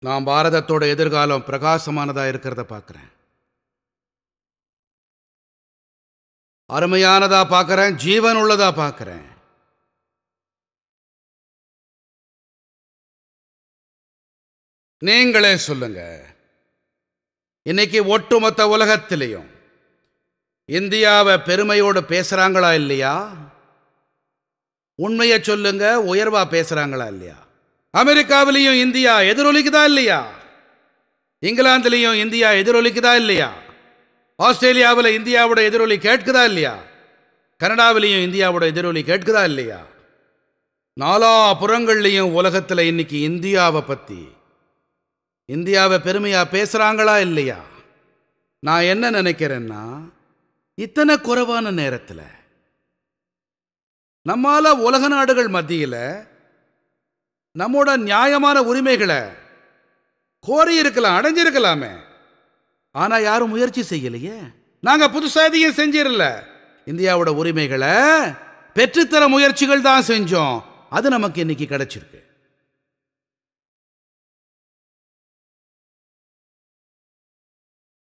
நான் பாரதத்தோட எதிர்காலம் பிரகாசமானதாக இருக்கிறத பார்க்குறேன் அருமையானதா பார்க்குறேன் ஜீவன் உள்ளதா பார்க்குறேன் நீங்களே சொல்லுங்க. இன்னைக்கு ஒட்டுமொத்த உலகத்திலையும் இந்தியாவை பெருமையோடு பேசுகிறாங்களா இல்லையா? உண்மையை சொல்லுங்க உயர்வாக பேசுறாங்களா இல்லையா? அமெரிக்காவிலையும் இந்தியா எதிரொலிக்குதா இல்லையா? இங்கிலாந்துலையும் இந்தியா எதிரொலிக்குதா இல்லையா? ஆஸ்திரேலியாவில் இந்தியாவோட எதிரொலி கேட்குதா இல்லையா? கனடாவிலையும் இந்தியாவோட எதிரொலி கேட்குதா இல்லையா? நாலா புறங்கள்லையும் உலகத்தில் இன்னைக்கு இந்தியாவை பற்றி இந்தியாவை பெருமையாக பேசுகிறாங்களா இல்லையா? நான் என்ன நினைக்கிறேன்னா இத்தனை குறைவான நேரத்தில் நம்மால உலக நாடுகள் மத்தியில் நம்மோட நியாயமான உரிமைகளை கோரி இருக்கலாம் அடைஞ்சிருக்கலாமே. ஆனால் யாரும் முயற்சி செய்யலையே. நாங்கள் புதுசாக எதையும் செஞ்சிடல. இந்தியாவோட உரிமைகளை பெற்றுத்தர முயற்சிகள் தான் செஞ்சோம். அது நமக்கு இன்னைக்கு கிடைச்சிருக்கு.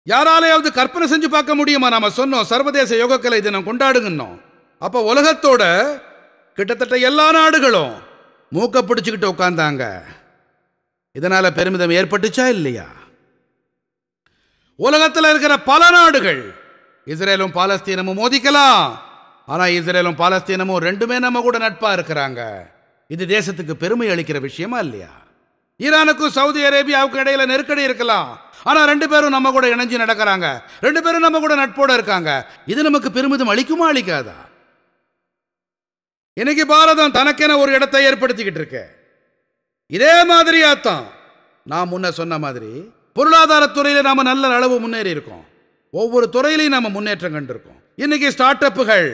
யாராலையாவது கற்பனை செஞ்சு பார்க்க முடியுமா? நாம சொன்னோம் சர்வதேச யோகக்கலை தினம் கொண்டாடுங்கன்னோம். அப்போ உலகத்தோட கிட்டத்தட்ட எல்லா நாடுகளும் மூக்க பிடிச்சிக்கிட்டு உட்காந்தாங்க இதனால பெருமிதம் ஏற்பட்டுச்சா இல்லையா? உலகத்தில் இருக்கிற பல நாடுகள் இஸ்ரேலும் பாலஸ்தீனமும் மோதிக்கலாம். ஆனா இஸ்ரேலும் பாலஸ்தீனமும் ரெண்டுமே நம்ம கூட நட்பா இருக்கிறாங்க. இது தேசத்துக்கு பெருமை அளிக்கிற விஷயமா இல்லையா? ஈரானுக்கும் சவுதி அரேபியாவுக்கும் இடையில நெருக்கடி இருக்கலாம். ஆனா ரெண்டு பேரும் நம்ம கூட இணைஞ்சு நடக்கிறாங்க. ரெண்டு பேரும் நம்ம கூட நட்போட இருக்காங்க. இது நமக்கு பெருமிதம் அளிக்குமா அளிக்காதா? இன்னைக்கு பாரதம் தனக்கென ஒரு இடத்தை ஏற்படுத்திக்கிட்டு இருக்கு. இதே மாதிரியாத்தான் நான் முன்ன சொன்ன மாதிரி பொருளாதாரத்துறையில நாம நல்ல அளவு முன்னேறி இருக்கோம். ஒவ்வொரு துறையிலையும் நாம முன்னேற்றம் கண்டிருக்கோம். இன்னைக்கு ஸ்டார்ட் அப்புகள்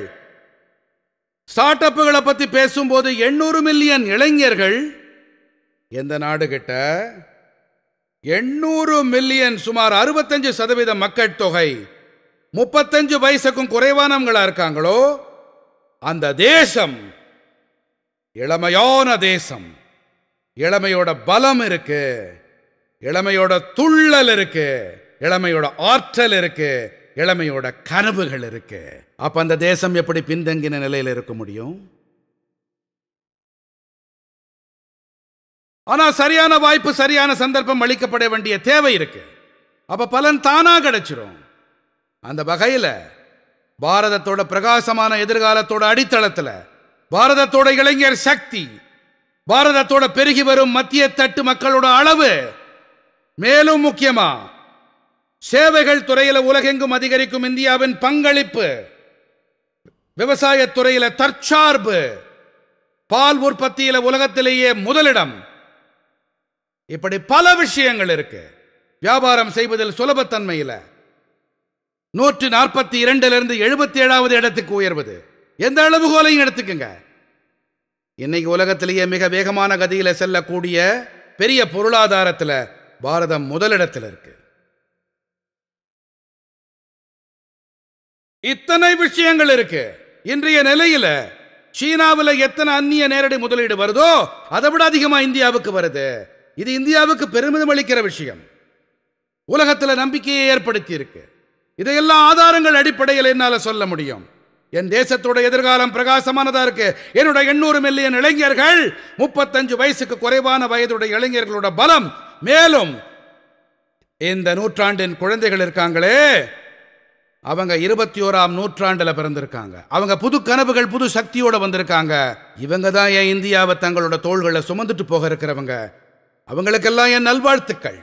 ஸ்டார்ட் அப்புகளை பத்தி பேசும்போது எண்ணூறு மில்லியன் இளைஞர்கள் எந்த நாடு கிட்ட? எண்ணூறு மில்லியன் சுமார் அறுபத்தஞ்சு சதவீத மக்கள் தொகை. முப்பத்தஞ்சு வயசுக்கும் குறைவானவங்களா இருக்காங்களோ? அந்த தேசம் இளமையான தேசம். இளமையோட பலம் இருக்கு. இளமையோட துள்ளல் இருக்கு. இளமையோட ஆற்றல் இருக்கு. இளமையோட கனவுகள் இருக்கு. அப்ப அந்த தேசம் எப்படி பின்தங்கின நிலையில இருக்க முடியும்? ஆனா சரியான வாய்ப்பு சரியான சந்தர்ப்பம் அளிக்கப்பட வேண்டிய தேவை இருக்கு. அப்ப பலன் தானா கிடைச்சிரும். அந்த வகையில பாரதத்தோட பிரகாசமான எதிர்காலத்தோட அடித்தளத்தில் பாரதத்தோட இளைஞர் சக்தி பாரதத்தோட பெருகி வரும் மத்திய தட்டு மக்களோட அளவு மேலும் முக்கியமா சேவைகள் துறையில உலகெங்கும் அதிகரிக்கும் இந்தியாவின் பங்களிப்பு விவசாயத்துறையில தற்சார்பு பால் உற்பத்தியில உலகத்திலேயே முதலிடம். இப்படி பல விஷயங்கள் இருக்கு. வியாபாரம் செய்வதில் சுலபத்தன்மையில். நூற்றி நாற்பத்தி இரண்டிலிருந்து எழுபத்தி ஏழாவது இடத்துக்கு உயர்வது. எந்த அளவுகோலையும் எடுத்துக்கங்க. இன்னைக்கு உலகத்திலேயே மிக வேகமான கதியில் செல்லக்கூடிய பெரிய பொருளாதாரத்தில் பாரதம் முதலிடத்தில் இருக்கு. இத்தனை விஷயங்கள் இருக்கு. இன்றைய நிலையில சீனாவில் எத்தனை அந்நிய நேரடி முதலீடு வருதோ அதை விட அதிகமாக இந்தியாவுக்கு வருது. இது இந்தியாவுக்கு பெருமிதம் அளிக்கிற விஷயம். உலகத்தில் நம்பிக்கையை ஏற்படுத்தி இருக்கு. இதையெல்லாம் ஆதாரங்கள் அடிப்படையில் என்னால் சொல்ல முடியும். என் தேசத்தோட எதிர்காலம் பிரகாசமானதா இருக்கு. என்னோட எண்ணூறு மில்லியன் இளைஞர்கள் முப்பத்தஞ்சு வயசுக்கு குறைவான வயதுடைய இளைஞர்களோட பலம். மேலும் இந்த நூற்றாண்டின் குழந்தைகள் இருக்காங்களே. அவங்க இருபத்தி ஓராம் நூற்றாண்டுல பிறந்திருக்காங்க. அவங்க புது கனவுகள் புது சக்தியோட வந்திருக்காங்க. இவங்க தான் என் இந்தியாவை தங்களோட தோள்களை சுமந்துட்டு போக இருக்கிறவங்க. அவங்களுக்கெல்லாம் என் நல்வாழ்த்துக்கள்.